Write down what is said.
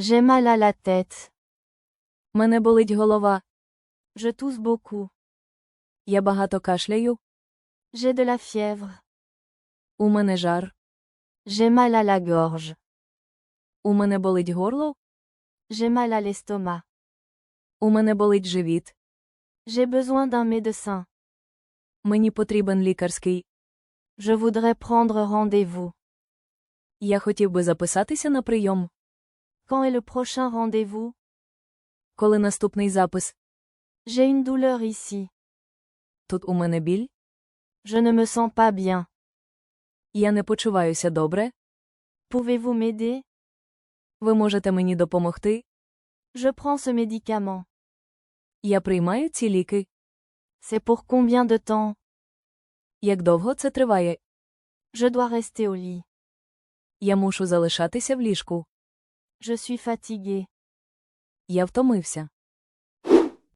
J'ai mal à la tête. Мене болить голова. Je tousse beaucoup. Я багато кашляю. J'ai de la fièvre. У мене жар. J'ai mal à la gorge. У мене болить горло. J'ai mal à l'estomac. У мене болить живіт. J'ai besoin d'un médecin. Мені потрібен лікарський. Je voudrais prendre rendez-vous. Я хотів би записатися на прийом. Quand est le prochain rendez-vous Коли наступний запис? J'ai une douleur ici. Тут у мене біль. Je ne me sens pas bien. Я не почуваюся добре. Pouvez-vous m'aider Ви можете мені допомогти? Je prends ce médicament. Я приймаю ці ліки. C'est pour combien de temps Як довго це триває? Je dois rester au lit. Я мушу залишатися в ліжку. Je suis fatigué. Я втомився.